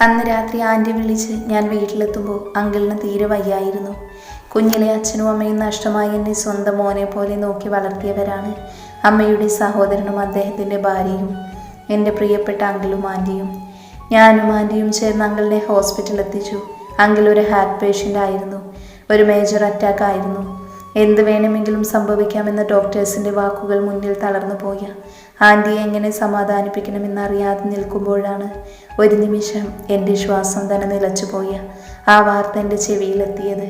അന്ന് രാത്രി ആന്റി വിളിച്ച് ഞാൻ വീട്ടിലെത്തുമ്പോൾ അങ്കിളിന് തീരെ വയ്യായിരുന്നു. കുഞ്ഞിലെ അച്ഛനും അമ്മയും നഷ്ടമായി എന്നെ സ്വന്തം മോനെ പോലെ നോക്കി വളർത്തിയവരാണ് അമ്മയുടെ സഹോദരനും അദ്ദേഹത്തിന്റെ ഭാര്യയും എന്റെ പ്രിയപ്പെട്ട അങ്കിളും ആന്റിയും. ഞാനും ആന്റിയും ചേർന്ന് അങ്കിളിനെ ഹോസ്പിറ്റലിൽ എത്തിച്ചു. അങ്കിൾ ഒരു ഹാർട്ട് പേഷ്യന്റ് ആയിരുന്നു. ഒരു മേജർ അറ്റാക്ക് ആയിരുന്നു. എന്ത് വേണമെങ്കിലും സംഭവിക്കാമെന്ന ഡോക്ടേഴ്സിന്റെ വാക്കുകൾ മുന്നിൽ തളർന്നു പോയ. ആന്റിയെ എങ്ങനെ സമാധാനിപ്പിക്കണമെന്നറിയാതെ നിൽക്കുമ്പോഴാണ് ഒരു നിമിഷം എന്റെ ശ്വാസം തന്നെ നിലച്ചു പോയ. ആ വാർത്ത എന്റെ ചെവിയിലെത്തിയത്.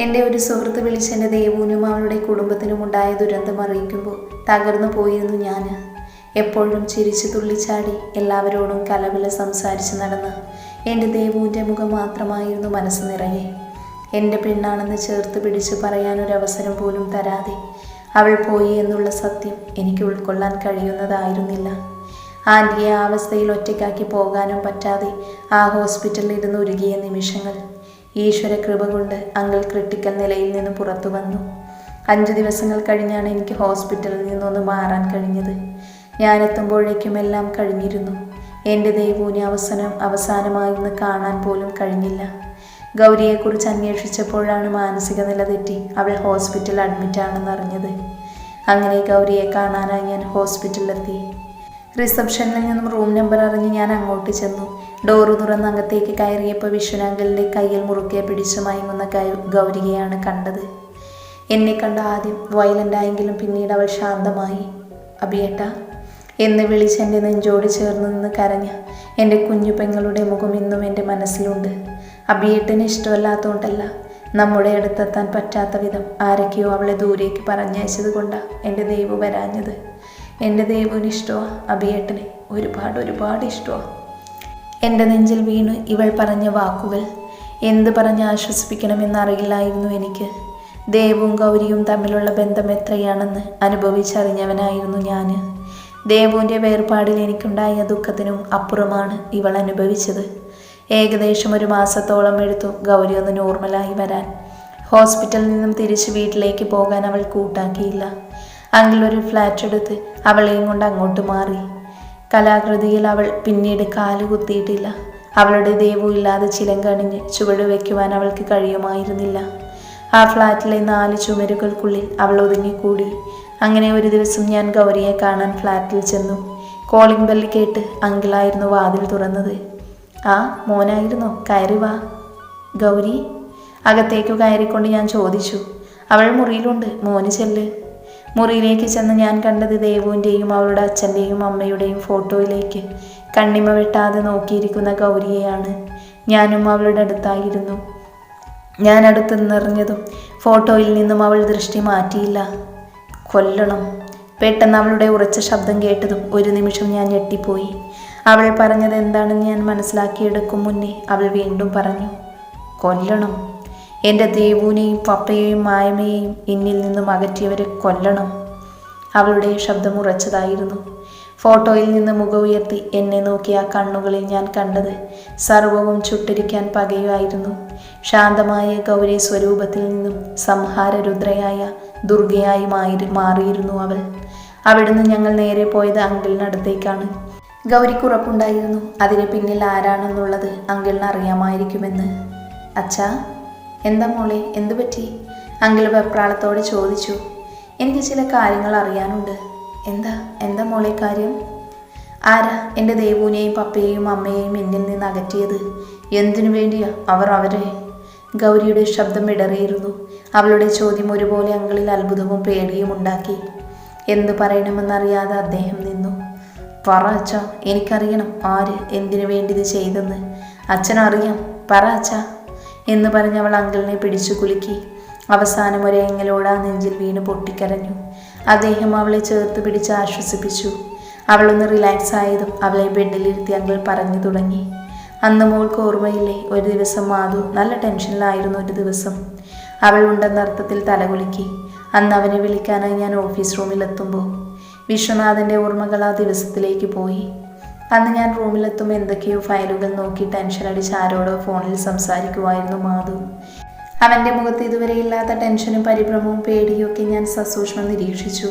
എന്റെ ഒരു സുഹൃത്ത് വിളിച്ച് എന്റെ ദേവുവിനും അവളുടെ കുടുംബത്തിനും ഉണ്ടായ ദുരന്തം അറിയിക്കുമ്പോൾ തകർന്നു പോയിരുന്നു ഞാൻ എപ്പോഴും ചിരിച്ചു തുള്ളിച്ചാടി എല്ലാവരോടും കലവില സംസാരിച്ച് നടന്ന എന്റെ ദേവൂന്റെ മുഖം മാത്രമായിരുന്നു മനസ്സ് നിറയെ. എന്റെ പെണ്ണാണെന്ന് ചേർത്ത് പിടിച്ച് പറയാനൊരവസരം പോലും തരാതെ അവൾ പോയി എന്നുള്ള സത്യം എനിക്ക് ഉൾക്കൊള്ളാൻ കഴിയുന്നതായിരുന്നില്ല. ആന്റിയെ ആ അവസ്ഥയിൽ ഒറ്റയ്ക്കാക്കി പോകാനും പറ്റാതെ ആ ഹോസ്പിറ്റലിൽ ഇരുന്ന് ഉരുകിയ നിമിഷങ്ങൾ ഈശ്വര കൃപ കൊണ്ട് അങ്കിൾ ക്രിട്ടിക്കൽ നിലയിൽ നിന്ന് പുറത്തു വന്നു. അഞ്ച് ദിവസങ്ങൾ കഴിഞ്ഞാണ് എനിക്ക് ഹോസ്പിറ്റലിൽ നിന്നൊന്ന് മാറാൻ കഴിഞ്ഞത്. ഞാൻ എത്തുമ്പോഴേക്കും എല്ലാം കഴിഞ്ഞിരുന്നു. എന്റെ ദൈവൂനെ അവസാനം അവസാനമായി കാണാൻ പോലും കഴിഞ്ഞില്ല. ഗൗരിയെക്കുറിച്ച് അന്വേഷിച്ചപ്പോഴാണ് മാനസിക നില തെറ്റി. അവൾ ഹോസ്പിറ്റലിൽ അഡ്മിറ്റാണെന്ന് അറിഞ്ഞത്. അങ്ങനെ ഗൗരിയെ കാണാനായി ഞാൻ ഹോസ്പിറ്റലിലെത്തി. റിസപ്ഷനിൽ നിന്നും റൂം നമ്പർ അറിഞ്ഞ് ഞാൻ അങ്ങോട്ട് ചെന്നു. ഡോറ് തുറന്ന് അകത്തേക്ക് കയറിയപ്പോൾ വിശ്വനാങ്കലിന്റെ കയ്യിൽ മുറുക്കെ പിടിച്ചു മയങ്ങുന്ന ഗൗരിയെയാണ് കണ്ടത്. എന്നെ കണ്ട ആദ്യം വയലന്റായെങ്കിലും പിന്നീട് അവൾ ശാന്തമായി. അബിയേട്ട എന്ന് വിളിച്ച് എന്റെ നെഞ്ചോട് ചേർന്ന് നിന്ന് കരഞ്ഞ എന്റെ കുഞ്ഞു പെങ്ങളുടെ മുഖം ഇന്നും എന്റെ മനസ്സിലുണ്ട്. അബിയേട്ടന് ഇഷ്ടമല്ലാത്തതുകൊണ്ടല്ല നമ്മുടെ അടുത്തെത്താൻ പറ്റാത്ത വിധം ആരൊക്കെയോ അവളെ ദൂരേക്ക് പറഞ്ഞയച്ചത് കൊണ്ടാണ് എന്റെ ദൈവം വരാഞ്ഞത്. എന്റെ ദൈവന് ഇഷ്ടമാണ് അബിയേട്ടനെ ഒരുപാട് ഒരുപാട് ഇഷ്ടമാണ് എന്റെ നെഞ്ചിൽ വീണ് ഇവൾ പറഞ്ഞ വാക്കുകൾ എന്ത് പറഞ്ഞ് ആശ്വസിപ്പിക്കണമെന്നറിയില്ലായിരുന്നു എനിക്ക്. ദേവും ഗൗരിയും തമ്മിലുള്ള ബന്ധം എത്രയാണെന്ന് അനുഭവിച്ചറിഞ്ഞവനായിരുന്നു ഞാൻ ദേവുവിന്റെ വേർപാടിൽ എനിക്കുണ്ടായ ദുഃഖത്തിനും അപ്പുറമാണ് ഇവൾ അനുഭവിച്ചത്. ഏകദേശം ഒരു മാസത്തോളം എടുത്തു. ഗൗരി ഒന്ന് നോർമലായി വരാൻ. ഹോസ്പിറ്റലിൽ നിന്നും തിരിച്ച് വീട്ടിലേക്ക് പോകാൻ അവൾ കൂട്ടാക്കിയില്ല. അങ്കിൾ ഒരു ഫ്ലാറ്റ് എടുത്ത് അവളെയും കൊണ്ട് അങ്ങോട്ട് മാറി. കലാകൃതിയിൽ അവൾ പിന്നീട് കാൽ കുത്തിയിട്ടില്ല. അവളുടെ ദൈവം ഇല്ലാതെ ചിലങ്കണിഞ്ഞ് ചുവട് വയ്ക്കുവാൻ അവൾക്ക് കഴിയുമായിരുന്നില്ല. ആ ഫ്ലാറ്റിലെ നാല് ചുമരുകൾക്കുള്ളിൽ അവൾ ഒതുങ്ങിക്കൂടി. അങ്ങനെ ഒരു ദിവസം ഞാൻ ഗൗരിയെ കാണാൻ ഫ്ലാറ്റിൽ ചെന്നു. കോളിംഗ് ബെല്ല് കേട്ട് അങ്കിളായിരുന്നു വാതിൽ തുറന്നത്. ആ മോനായിരുന്നോ. കയറി വാ. ഗൗരി അകത്തേക്ക് കയറിക്കൊണ്ട് ഞാൻ ചോദിച്ചു. അവൾ മുറിയിലുണ്ട്. മോന് ചെല്ല്. മുറിയിലേക്ക് ചെന്ന് ഞാൻ കണ്ടത് ദേവുവിന്റെയും അവളുടെ അച്ഛന്റെയും അമ്മയുടെയും ഫോട്ടോയിലേക്ക് കണ്ണിമ വെട്ടാതെ നോക്കിയിരിക്കുന്ന ഗൗരിയെയാണ്. ഞാനും അവളുടെ അടുത്തായിരുന്നു. ഞാൻ അടുത്ത് നിറഞ്ഞതും ഫോട്ടോയിൽ നിന്നും അവൾ ദൃഷ്ടി മാറ്റിയില്ല. കൊല്ലണം. പെട്ടെന്ന് അവളുടെ ഉറച്ച ശബ്ദം കേട്ടതും ഒരു നിമിഷം ഞാൻ ഞെട്ടിപ്പോയി. അവൾ പറഞ്ഞത് എന്താണെന്ന് ഞാൻ മനസ്സിലാക്കിയെടുക്കും മുന്നേ അവൾ വീണ്ടും പറഞ്ഞു കൊല്ലണം. എന്റെ ദേവുവിനെയും പപ്പയെയും മായമയെയും എന്നിൽ നിന്നും അകറ്റിയവരെ കൊല്ലണം. അവളുടെ ശബ്ദം ഉറച്ചതായിരുന്നു. ഫോട്ടോയിൽ നിന്ന് മുഖം ഉയർത്തി എന്നെ നോക്കിയ ആ കണ്ണുകളിൽ ഞാൻ കണ്ടത് സർവവും ചുട്ടിരിക്കാൻ പകയുമായിരുന്നു. ശാന്തമായ ഗൗരി സ്വരൂപത്തിൽ നിന്നും സംഹാരരുദ്രയായ ദുർഗയായി മാറി മാറിയിരുന്നു അവൾ. അവിടുന്ന് ഞങ്ങൾ നേരെ പോയത് അങ്കിളിനടുത്തേക്കാണ്. ഗൗരിക്ക് ഉറപ്പുണ്ടായിരുന്നു അതിന് പിന്നിൽ ആരാണെന്നുള്ളത് അങ്കിളിന് അറിയാമായിരിക്കുമെന്ന്. അച്ഛാ എന്താ മോളെ എന്തു പറ്റി? അങ്കിൾ വെപ്രാളത്തോടെ ചോദിച്ചു. എനിക്ക് ചില കാര്യങ്ങൾ അറിയാനുണ്ട്. എന്താ എന്താ മോളെ കാര്യം? ആരാ എന്റെ ദേവുവിനെയും പപ്പയെയും അമ്മയെയും എന്നിൽ നിന്ന് അകറ്റിയത്? എന്തിനു വേണ്ടിയാ അവർ അവരെ? ഗൗരിയുടെ ശബ്ദം ഇടറിയിരുന്നു. അവളുടെ ചോദ്യം ഒരുപോലെ അങ്കിളിൽ അത്ഭുതവും പേടിയും ഉണ്ടാക്കി. എന്തു പറയണമെന്നറിയാതെ അദ്ദേഹം നിന്നു പറ അച്ഛ എനിക്കറിയണം ആര് എന്തിനു വേണ്ടി ഇത് ചെയ്തെന്ന്. അച്ഛനറിയാം പറ അച്ഛ എന്ന് പറഞ്ഞ് അവൾ അങ്കിളിനെ പിടിച്ചു കുലുക്കി. അവസാനം ഒരു എങ്ങലോട് ആ നെഞ്ചിൽ വീണ് പൊട്ടിക്കരഞ്ഞു. അദ്ദേഹം അവളെ ചേർത്ത് പിടിച്ച് ആശ്വസിപ്പിച്ചു. അവളൊന്ന് റിലാക്സ് ആയതും അവളെ ബെഡിലിരുത്തി അങ്കിൾ പറഞ്ഞു തുടങ്ങി. അന്ന് മോൾക്ക് ഓർമ്മയില്ലേ ഒരു ദിവസം മാധു നല്ല ടെൻഷനിലായിരുന്നു ഒരു ദിവസം. അവൾ ഉണ്ടെന്ന അർത്ഥത്തിൽ തലകുലുക്കി. അന്ന് അവനെ വിളിക്കാനായി ഞാൻ ഓഫീസ് റൂമിലെത്തുമ്പോൾ വിശ്വനാഥന്റെ ഓർമ്മകൾ ആ ദിവസത്തിലേക്ക് പോയി. അന്ന് ഞാൻ റൂമിലെത്തുമ്പോൾ എന്തൊക്കെയോ ഫയലുകൾ നോക്കി ടെൻഷൻ അടിച്ച് ആരോടോ ഫോണിൽ സംസാരിക്കുമായിരുന്നു മാധു. അവന്റെ മുഖത്ത് ഇതുവരെ ഇല്ലാത്ത ടെൻഷനും പരിഭ്രമവും പേടിയൊക്കെ ഞാൻ സസൂക്ഷ്മം നിരീക്ഷിച്ചു.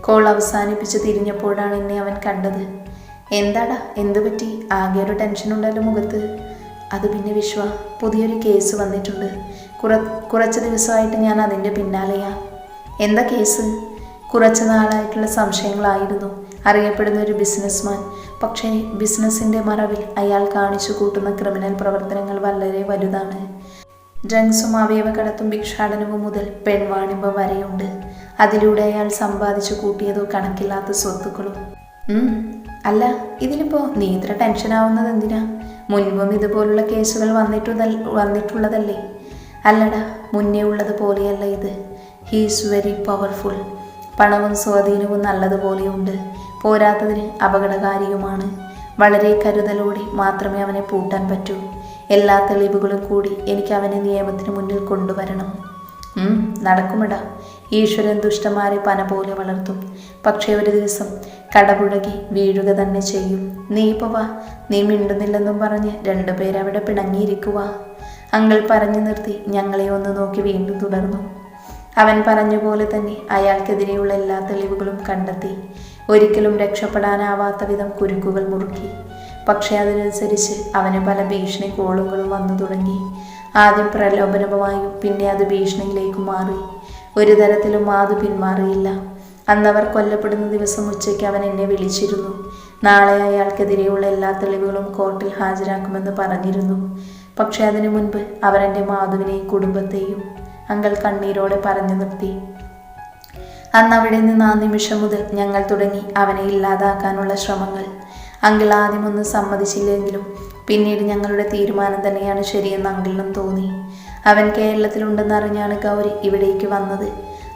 കോൾ അവസാനിപ്പിച്ച് തിരിഞ്ഞപ്പോഴാണ് എന്നെ അവൻ കണ്ടത്. എന്താടാ? എന്തു പറ്റി? ആകെ ഒരു ടെൻഷൻ ഉണ്ടല്ലോ മുഖത്ത്. അത് പിന്നെ വിശ്വ പുതിയൊരു കേസ് വന്നിട്ടുണ്ട്. കുറ കുറച്ച് ദിവസമായിട്ട് ഞാൻ അതിന്റെ പിന്നാലെയാ. എന്താ കേസ്? കുറച്ച് നാളായിട്ടുള്ള സംശയങ്ങളായിരുന്നു. അറിയപ്പെടുന്ന ഒരു ബിസിനസ്മാൻ. പക്ഷേ ബിസിനസ്സിന്റെ മറവിൽ അയാൾ കാണിച്ചു കൂട്ടുന്ന ക്രിമിനൽ പ്രവർത്തനങ്ങൾ വളരെ വലുതാണ്. ഡ്രഗ്സും അവയവ കടത്തും ഭിക്ഷാടനവും മുതൽ പെൺവാണിഭം വരെയുണ്ട്. അതിലൂടെ അയാൾ സമ്പാദിച്ചു കൂട്ടിയതോ കണക്കില്ലാത്ത സ്വത്തുക്കളും. അല്ല ഇതിനിപ്പോൾ നീ ഇത്ര ടെൻഷൻ ആവുന്നത് എന്തിനാ? മുൻപും ഇതുപോലുള്ള കേസുകൾ വന്നിട്ടു വന്നിട്ടുള്ളതല്ലേ? അല്ലടാ മുന്നേ ഉള്ളത് പോലെയല്ല ഇത് ഹീസ് വെരി പവർഫുൾ പണവും സ്വാധീനവും നല്ലതുപോലെയുണ്ട്. പോരാത്തതിന് അപകടകാരിയുമാണ്. വളരെ കരുതലോടെ മാത്രമേ അവനെ പൂട്ടാൻ പറ്റൂ. എല്ലാ തെളിവുകളും കൂടി എനിക്ക് അവനെ നിയമത്തിന് മുന്നിൽ കൊണ്ടുവരണം. നടക്കുമിട. ഈശ്വരൻ ദുഷ്ടന്മാരെ പന പോലെ വളർത്തും. പക്ഷേ ഒരു ദിവസം കടപുഴകി വീഴുക തന്നെ ചെയ്യും. നീ ഇപ്പൊ വാ. നീ മിണ്ടുന്നില്ലെന്നും പറഞ്ഞ് രണ്ടുപേരവിടെ പിണങ്ങിയിരിക്കുക അങ്കിൾ പറഞ്ഞു നിർത്തി ഞങ്ങളെ ഒന്ന് നോക്കി വീണ്ടും തുടർന്നു. അവൻ പറഞ്ഞ തന്നെ അയാൾക്കെതിരെയുള്ള എല്ലാ തെളിവുകളും കണ്ടെത്തി. ഒരിക്കലും രക്ഷപ്പെടാനാവാത്ത വിധം കുരുക്കുകൾ മുറുക്കി. പക്ഷേ അതിനനുസരിച്ച് അവന് പല ഭീഷണി കോളുകളും വന്നു തുടങ്ങി. ആദ്യം പ്രലോഭനമായും പിന്നെ അത് ഭീഷണിയിലേക്ക് മാറി. ഒരു തരത്തിലും അത് പിന്മാറിയില്ല. അന്നവർ കൊല്ലപ്പെടുന്ന ദിവസം ഉച്ചയ്ക്ക് അവൻ എന്നെ വിളിച്ചിരുന്നു. നാളെ അയാൾക്കെതിരെയുള്ള എല്ലാ തെളിവുകളും കോർട്ടിൽ ഹാജരാക്കുമെന്ന് പറഞ്ഞിരുന്നു. പക്ഷേ അതിനു മുൻപ് അവരെന്റെ മാധുവിനെയും കുടുംബത്തെയും അങ്കൾ കണ്ണീരോടെ പറഞ്ഞു നിർത്തി. അന്ന് അവിടെ നിന്ന് ആ നിമിഷം മുതൽ ഞങ്ങൾ തുടങ്ങി അവനെ ഇല്ലാതാക്കാനുള്ള ശ്രമങ്ങൾ. അങ്കിൾ ആദ്യമൊന്നും സമ്മതിച്ചില്ലെങ്കിലും പിന്നീട് ഞങ്ങളുടെ തീരുമാനം തന്നെയാണ് ശരിയെന്ന് അങ്കിളിനും തോന്നി. അവൻ കേരളത്തിലുണ്ടെന്ന് അറിഞ്ഞാണ് ഗൗരി ഇവിടേക്ക് വന്നത്.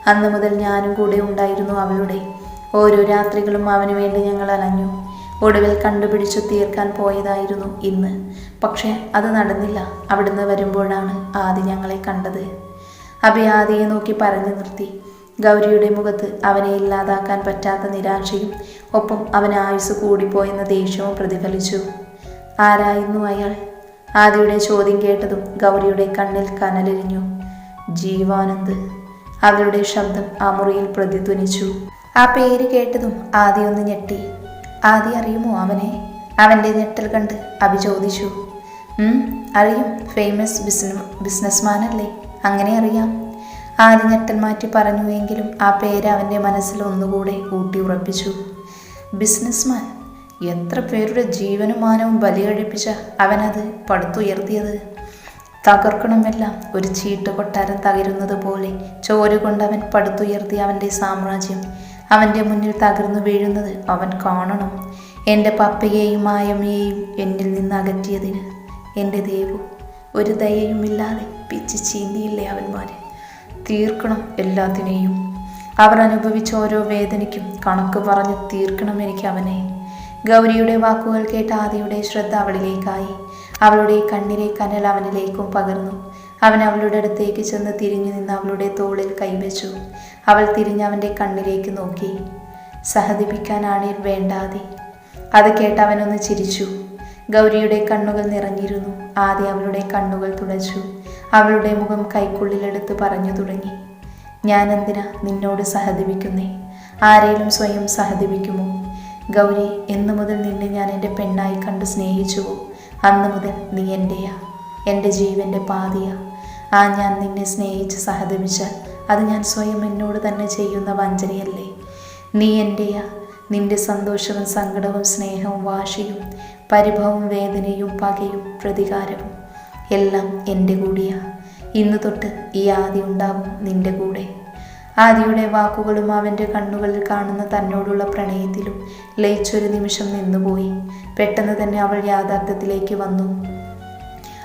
അന്ന് മുതൽ ഞാനും കൂടെ ഉണ്ടായിരുന്നു അവളുടെ. ഓരോ രാത്രികളും അവന് വേണ്ടി ഞങ്ങൾ അലഞ്ഞു. ഒടുവിൽ കണ്ടുപിടിച്ചു തീർക്കാൻ പോയതായിരുന്നു ഇന്ന്. പക്ഷേ അത് നടന്നില്ല. അവിടുന്ന് വരുമ്പോഴാണ് ആദ്യം ഞങ്ങളെ കണ്ടത്. അഭി ആദിയെ നോക്കി പറഞ്ഞു നിർത്തി. ഗൗരിയുടെ മുഖത്ത് അവനെ ഇല്ലാതാക്കാൻ പറ്റാത്ത നിരാശയും ഒപ്പം അവൻ ആയുസ് കൂടിപ്പോയെന്ന ദേഷ്യവും പ്രതിഫലിച്ചു. ആരായിരുന്നു അയാൾ? ആദിയുടെ ചോദ്യം കേട്ടതും ഗൗരിയുടെ കണ്ണിൽ കനലിരിഞ്ഞു. ജീവാനന്ദ്. അവളുടെ ശബ്ദം ആ മുറിയിൽ പ്രതിധ്വനിച്ചു. ആ പേര് കേട്ടതും ആദി ഒന്ന് ഞെട്ടി. ആദി അറിയുമോ അവനെ? അവന്റെ ഞെട്ടൽ കണ്ട് അഭിചോദിച്ചു "ഉം, അറിയും. ഫേമസ് ബിസിന ബിസിനസ്മാനല്ലേ? അങ്ങനെ അറിയാം. ആദ്യ ഞെട്ടൽ മാറ്റി പറഞ്ഞു എങ്കിലും ആ പേര് അവന്റെ മനസ്സിൽ ഒന്നുകൂടെ കൂട്ടി ഉറപ്പിച്ചു. ബിസിനസ്മാൻ എത്ര പേരുടെ ജീവനുമാനവും മാനവും ബലികഴിപ്പിച്ച അവനത് പടുത്തുയർത്തിയത്? തകർക്കണമെല്ലാം ഒരു ചീട്ട് കൊട്ടാരം തകരുന്നത് പോലെ ചോരുകൊണ്ട് അവൻ പടുത്തുയർത്തി അവന്റെ സാമ്രാജ്യം. അവന്റെ മുന്നിൽ തകർന്നു വീഴുന്നത് അവൻ കാണണം. എന്റെ പപ്പയെയും മായമ്മയെയും എന്നിൽ നിന്ന് അകറ്റിയതിന് എന്റെ ദേവു ഒരു ദയയുമില്ലാതെ പിച്ച് ചീന്തിയില്ലേ അവന്മാർ തീർക്കണം എല്ലാത്തിനെയും. അവർ അനുഭവിച്ച ഓരോ വേദനയ്ക്കും കണക്ക് പറഞ്ഞ് തീർക്കണം എനിക്ക് അവനെ. ഗൗരിയുടെ വാക്കുകൾ കേട്ട ആദിയുടെ ശ്രദ്ധ അവളിലേക്കായി. അവളുടെ കണ്ണിലെ കനൽ അവനിലേക്കും പകർന്നു. അവൻ അവളുടെ അടുത്തേക്ക് ചെന്ന് തിരിഞ്ഞു നിന്ന് അവളുടെ തോളിൽ കൈവച്ചു. അവൾ തിരിഞ്ഞ് അവന്റെ കണ്ണിലേക്ക് നോക്കി. സഹതിപ്പിക്കാനാണ് വേണ്ടാതെ. അത് കേട്ട് അവനൊന്ന് ചിരിച്ചു. ഗൗരിയുടെ കണ്ണുകൾ നിറഞ്ഞിരുന്നു. ആദ്യ അവളുടെ കണ്ണുകൾ തുടച്ചു. അവളുടെ മുഖം കൈക്കുള്ളിലെടുത്ത് പറഞ്ഞു തുടങ്ങി. ഞാൻ എന്തിനാ നിന്നോട് സഹതിപ്പിക്കുന്നേ ആരെയും സ്വയം സഹതിപ്പിക്കുമോ ഗൗരി എന്നു മുതൽ നിന്നെ ഞാൻ എന്റെ പെണ്ണായി കണ്ട് സ്നേഹിച്ചുവോ? അന്ന് മുതൽ നീ എന്റെയാ എന്റെ ജീവന്റെ പാതിയാ. ആ ഞാൻ നിന്നെ സ്നേഹിച്ച് സഹതപിച്ചാൽ അത് ഞാൻ സ്വയം എന്നോട് തന്നെ ചെയ്യുന്ന വഞ്ചനയല്ലേ? നീ എന്റെയാ നിന്റെ സന്തോഷവും സങ്കടവും സ്നേഹവും വാശിയും പരിഭവവും വേദനയും പകയും പ്രതികാരവും എല്ലാം എന്റെ കൂടിയാ. ഇന്ന് തൊട്ട് ഈ ആദി ഉണ്ടാവും നിന്റെ കൂടെ. ആദിയുടെ വാക്കുകളും അവന്റെ കണ്ണുകളിൽ കാണുന്ന തന്നോടുള്ള പ്രണയത്തിലും ലയിച്ചൊരു നിമിഷം നിന്നുപോയി. പെട്ടെന്ന് തന്നെ അവൾ യാഥാർത്ഥ്യത്തിലേക്ക് വന്നു.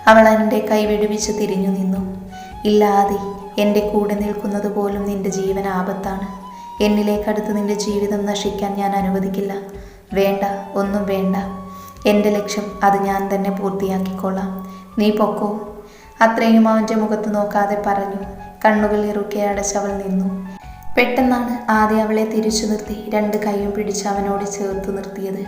അവൾ എന്റെ കൈ വിടുവിച്ച് തിരിഞ്ഞു നിന്നു. ഇല്ലാതെ എന്റെ കൂടെ നിൽക്കുന്നത് പോലും നിന്റെ ജീവൻ ആപത്താണ്. എന്നിലേക്കടുത്ത് നിന്റെ ജീവിതം നശിക്കാൻ ഞാൻ അനുവദിക്കില്ല. വേണ്ട ഒന്നും വേണ്ട. എന്റെ ലക്ഷ്യം അത് ഞാൻ തന്നെ പൂർത്തിയാക്കിക്കൊള്ളാം നീ പൊക്കോ. അത്രയും അവന്റെ മുഖത്ത് നോക്കാതെ പറഞ്ഞു. കണ്ണുകൾ ഇറുക്കെ അടച്ചവൾ നിന്നു. പെട്ടെന്നാണ് ആദ്യം അവളെ തിരിച്ചു നിർത്തി രണ്ട് കൈയും പിടിച്ച് അവനോട് ചേർത്ത് നിർത്തിയത്.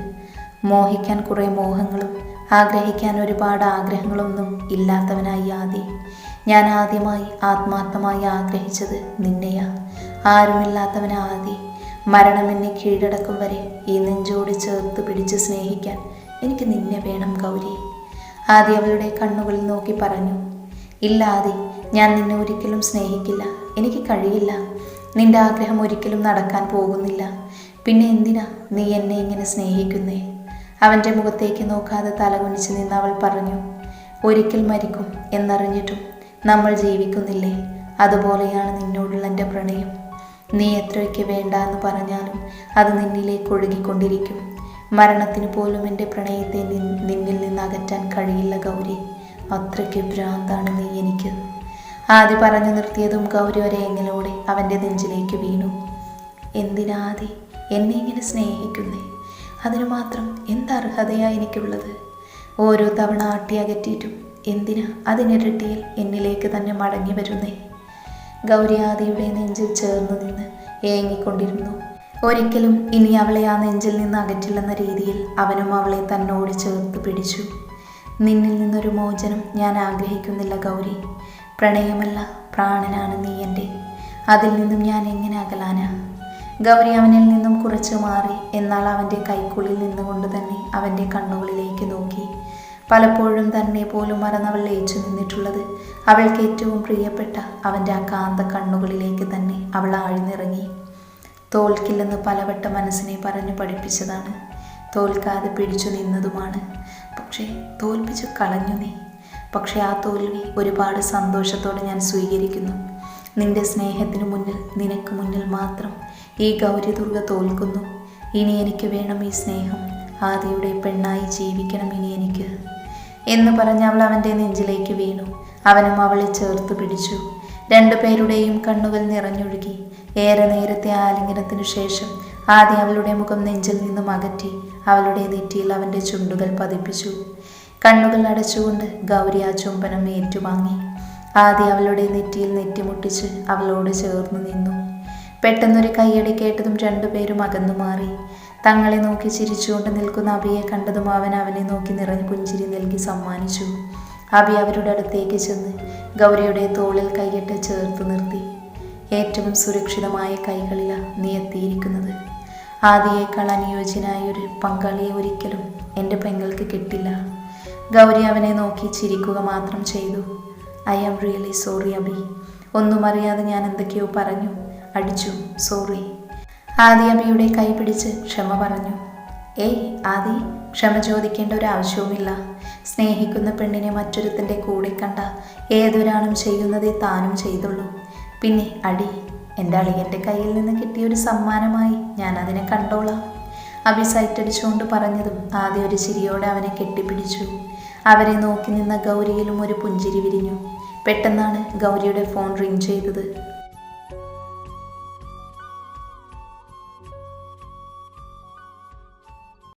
മോഹിക്കാൻ കുറേ മോഹങ്ങളും ആഗ്രഹിക്കാൻ ഒരുപാട് ആഗ്രഹങ്ങളൊന്നും ഇല്ലാത്തവനായി ആദ്യം ഞാൻ ആദ്യമായി ആത്മാർത്ഥമായി ആഗ്രഹിച്ചത് നിന്നെയാ. ആരുമില്ലാത്തവൻ ആദ്യം മരണം എന്നെ കീഴടക്കും വരെ ഈ നെഞ്ചോട് ചേർത്ത് പിടിച്ച് സ്നേഹിക്കാൻ എനിക്ക് നിന്നെ വേണം ഗൗരി. ആദ്യ അവളുടെ കണ്ണുകളിൽ നോക്കി പറഞ്ഞു. ഇല്ലാതെ ഞാൻ നിന്നെ ഒരിക്കലും സ്നേഹിക്കില്ല. എനിക്ക് കഴിയില്ല. നിന്റെ ആഗ്രഹം ഒരിക്കലും നടക്കാൻ പോകുന്നില്ല. പിന്നെ എന്തിനാ നീ എന്നെ ഇങ്ങനെ സ്നേഹിക്കുന്നേ? അവന്റെ മുഖത്തേക്ക് നോക്കാതെ തലകുനിച്ച് നിന്ന് അവൾ പറഞ്ഞു ഒരിക്കൽ മരിക്കും എന്നറിഞ്ഞിട്ടും നമ്മൾ ജീവിക്കുന്നില്ലേ? അതുപോലെയാണ് നിന്നോടുള്ള എന്റെ പ്രണയം. നീ എത്രയൊക്കെ വേണ്ട എന്ന് പറഞ്ഞാലും അത് നിന്നിലേക്ക് ഒഴുകിക്കൊണ്ടിരിക്കും. മരണത്തിന് പോലും എന്റെ പ്രണയത്തെ നിന്നിൽ നിന്ന് അകറ്റാൻ കഴിയില്ല ഗൗരി. അത്രയ്ക്ക് ഭ്രാന്താണ് നീ എനിക്ക്. ആദി പറഞ്ഞു നിർത്തിയതും ഗൗരി ഒരു ഏങ്ങലോടെ അവന്റെ നെഞ്ചിലേക്ക് വീണു. എന്തിനാദി എന്നെ ഇങ്ങനെ സ്നേഹിക്കുന്നേ? അതിനു മാത്രം എന്തർഹതയാ എനിക്കുള്ളത്? ഓരോ തവണ ആട്ടി അകറ്റിയിട്ടും എന്തിനാ അതിനിരട്ടിയിൽ എന്നിലേക്ക് തന്നെ മടങ്ങി വരുന്നേ? ഗൗരി ആദിയുടെ നെഞ്ചിൽ ചേർന്ന് നിന്ന് ഏങ്ങിക്കൊണ്ടിരുന്നു. ഒരിക്കലും ഇനി അവളെ ആ നെഞ്ചിൽ നിന്ന് അകറ്റില്ലെന്ന രീതിയിൽ അവനും അവളെ തന്നോട് ചേർത്ത് പിടിച്ചു. നിന്നിൽ നിന്നൊരു മോചനം ഞാൻ ആഗ്രഹിക്കുന്നില്ല ഗൗരി. പ്രണയമല്ല പ്രാണനാണ് നീ എന്റെ അതിൽ നിന്നും ഞാൻ എങ്ങനെ അകലാനാ? ഗൗരി അവനിൽ നിന്നും കുറച്ച് മാറി എന്നാൽ അവന്റെ കൈക്കുള്ളിൽ നിന്നുകൊണ്ട് തന്നെ അവന്റെ കണ്ണുകളിലേക്ക് നോക്കി. പലപ്പോഴും തന്നെ പോലും മറന്നവൾ ലയിച്ചു നിന്നിട്ടുള്ളത് അവൾക്ക് ഏറ്റവും പ്രിയപ്പെട്ട അവന്റെ ആ കാന്ത കണ്ണുകളിലേക്ക് തന്നെ അവൾ ആഴ്ന്നിറങ്ങി. തോൽക്കില്ലെന്ന് പലവട്ടം മനസ്സിനെ പറഞ്ഞു പഠിപ്പിച്ചതാണ്. തോൽക്കാതെ പിടിച്ചു നിന്നതുമാണ്. പക്ഷേ തോൽപ്പിച്ചു കളഞ്ഞു നീ. പക്ഷേ ആ തോൽവി ഒരുപാട് സന്തോഷത്തോടെ ഞാൻ സ്വീകരിക്കുന്നു. നിന്റെ സ്നേഹത്തിന് മുന്നിൽ നിനക്ക് മുന്നിൽ മാത്രം ഈ ഗൗരിദുർഗ തോൽക്കുന്നു. ഇനി എനിക്ക് വേണം ഈ സ്നേഹം. ആദിയുടെ പെണ്ണായി ജീവിക്കണം ഇനി എനിക്ക്. എന്ന് പറഞ്ഞ് അവൾ അവന്റെ നെഞ്ചിലേക്ക് വീണു. അവനും അവളെ ചേർത്ത് പിടിച്ചു. രണ്ടുപേരുടെയും കണ്ണുകൾ നിറഞ്ഞൊഴുകി. ഏറെ നേരത്തെ ആലിംഗനത്തിനു ശേഷം ആദ്യം അവളുടെ മുഖം നെഞ്ചിൽ നിന്നും അകറ്റി അവളുടെ നെറ്റിയിൽ അവന്റെ ചുണ്ടുകൾ പതിപ്പിച്ചു. കണ്ണുകൾ അടച്ചുകൊണ്ട് ഗൗരി ആ ചുംബനം ഏറ്റുവാങ്ങി. ആദ്യം അവളുടെ നെറ്റിയിൽ നെറ്റിമുട്ടിച്ച് അവളോട് ചേർന്നു നിന്നു. പെട്ടെന്നൊരു കയ്യടി കേട്ടതും രണ്ടുപേരും അകന്നു മാറി. തങ്ങളെ നോക്കി ചിരിച്ചുകൊണ്ട് നിൽക്കുന്ന അബിയെ കണ്ടതും അവൻ അവനെ നോക്കി നിറഞ്ഞ് പുഞ്ചിരി നൽകി സമ്മാനിച്ചു. അബി അവരുടെ അടുത്തേക്ക് ചെന്ന് ഗൗരിയുടെ തോളിൽ കൈയിട്ട് ചേർത്ത് നിർത്തി. ഏറ്റവും സുരക്ഷിതമായ കൈകളിലാണ് നീ എത്തിയിരിക്കുന്നത്. ആദിയേക്കാൾ അനുയോജ്യനായ ഒരു പങ്കാളിയെ ഒരിക്കലും എന്റെ പെങ്ങൾക്ക് കിട്ടില്ല. ഗൗരി അവനെ നോക്കി ചിരിക്കുക മാത്രം ചെയ്തു. I am really sorry Abi. ഒന്നും അറിയാതെ ഞാൻ എന്തൊക്കെയോ പറഞ്ഞു. അടിച്ചു. സോറി. ആദി അബിയുടെ കൈ പിടിച്ച് ക്ഷമ പറഞ്ഞു. ഏയ് ആദി ക്ഷമ ചോദിക്കേണ്ട ഒരു ആവശ്യവുമില്ല. സ്നേഹിക്കുന്ന പെണ്ണിനെ മറ്റൊരുത്തിന്റെ കൂടെ കണ്ട ഏതൊരാളും ചെയ്യുന്നതേ താനും ചെയ്തുള്ളൂ. പിന്നെ അടി എന്റെ അളിയന്റെ കയ്യിൽ നിന്ന് കിട്ടിയ ഒരു സമ്മാനമായി ഞാൻ അതിനെ കണ്ടോളാം. അഭി സൈറ്റടിച്ചുകൊണ്ട് പറഞ്ഞതും ആദ്യം ഒരു ചിരിയോടെ അവനെ കെട്ടിപ്പിടിച്ചു. അവരെ നോക്കി നിന്ന ഗൗരിയിലും ഒരു പുഞ്ചിരി വിരിഞ്ഞു. പെട്ടെന്നാണ് ഗൗരിയുടെ ഫോൺ റിങ് ചെയ്തത്.